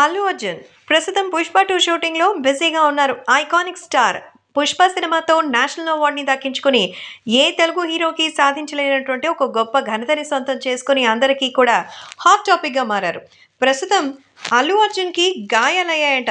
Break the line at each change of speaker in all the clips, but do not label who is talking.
అల్లు అర్జున్. ప్రస్తుతం పుష్ప టూ షూటింగ్లో బిజీగా ఉన్నారు. ఐకానిక్ స్టార్ పుష్ప సినిమాతో నేషనల్ అవార్డుని దక్కించుకుని ఏ తెలుగు హీరోకి సాధించలేనటువంటి ఒక గొప్ప ఘనతని సొంతం చేసుకుని అందరికీ కూడా హాట్ టాపిక్గా మారారు. ప్రస్తుతం అల్లు అర్జున్కి గాయాలయ్యాయట.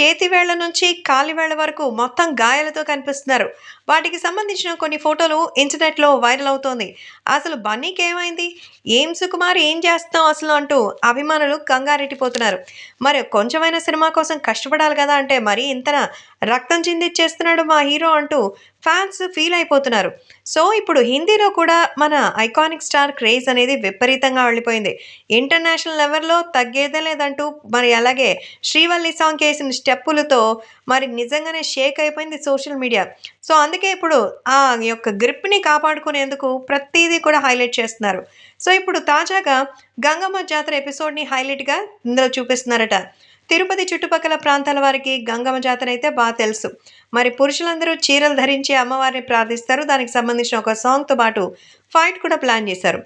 చేతి వేళ్ళ నుంచి కాలి వేళ్ళ వరకు మొత్తం గాయాలతో కనిపిస్తున్నారు. వాటికి సంబంధించిన కొన్ని ఫోటోలు ఇంటర్నెట్లో వైరల్ అవుతోంది. అసలు బన్నీకి ఏమైంది? ఏం సుకుమార్ ఏం చేస్తాం అసలు అంటూ అభిమానులు కంగారెట్టిపోతున్నారు. మరి కొంచెమైనా సినిమా కోసం కష్టపడాలి కదా అంటే మరీ ఇంతన రక్తం చిందిచ్చేస్తున్నాడు మా హీరో అంటూ ఫ్యాన్స్ ఫీల్ అయిపోతున్నారు. సో ఇప్పుడు హిందీలో కూడా మన ఐకానిక్ స్టార్ క్రేజ్ అనేది విపరీతంగా వెళ్ళిపోయింది ఇంటర్నేషనల్ లెవెల్లో తగ్గేదే లేదంటూ మరి అలాగే శ్రీవల్లి సాంగ్ వేసిన స్టెప్పులతో మరి నిజంగానే షేక్ అయిపోయింది సోషల్ మీడియా. సో అందుకే ఇప్పుడు ఆ యొక్క గ్రిప్ని కాపాడుకునేందుకు ప్రతిదీ కూడా హైలైట్ చేస్తున్నారు. సో ఇప్పుడు తాజాగా గంగమ్మ జాతర ఎపిసోడ్ని హైలైట్గా ఇందులో చూపిస్తున్నారట. తిరుపతి చుట్టుపక్కల ప్రాంతాల వారికి గంగమ్మ జాతర అయితే బాగా తెలుసు. మరి పురుషులందరూ చీరలు ధరించి అమ్మవారిని ప్రార్థిస్తారు. దానికి సంబంధించిన ఒక సాంగ్తో పాటు ఫైట్ కూడా ప్లాన్ చేశారు.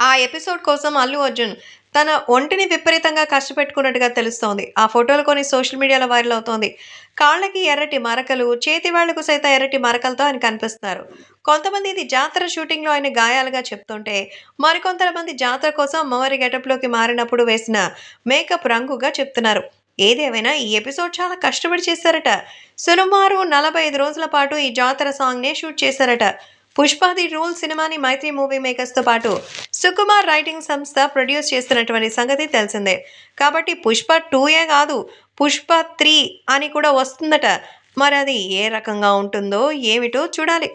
ఆ ఎపిసోడ్ కోసం అల్లు అర్జున్ తన ఒంటిని విపరీతంగా కష్టపెట్టుకున్నట్టుగా తెలుస్తోంది. ఆ ఫోటోలు కొన్ని సోషల్ మీడియాలో వైరల్ అవుతోంది. కాళ్ళకి ఎర్రటి మరకలు చేతి వాళ్ళకు సైతం ఎర్రటి మరకలతో ఆయన కనిపిస్తున్నారు. కొంతమంది ఇది జాతర షూటింగ్లో ఆయన గాయాలుగా చెప్తుంటే మరికొంతమంది జాతర కోసం అమ్మవారి గెటప్లోకి మారినప్పుడు వేసిన మేకప్ రంగుగా చెప్తున్నారు. ఏదేమైనా ఈ ఎపిసోడ్ చాలా కష్టపడి చేశారట. సుమారు నలభై ఐదు రోజుల పాటు ఈ జాతర సాంగ్నే షూట్ చేశారట. పుష్ప ది రూల్ సినిమాని మైత్రి మూవీ మేకర్స్తో పాటు సుకుమార్ రైటింగ్ సంస్థ ప్రొడ్యూస్ చేస్తున్నటువంటి సంగతి తెలిసిందే. కాబట్టి పుష్ప టూయే కాదు పుష్ప త్రీ అని కూడా వస్తుందట. మరి అది ఏ రకంగా ఉంటుందో ఏమిటో చూడాలి.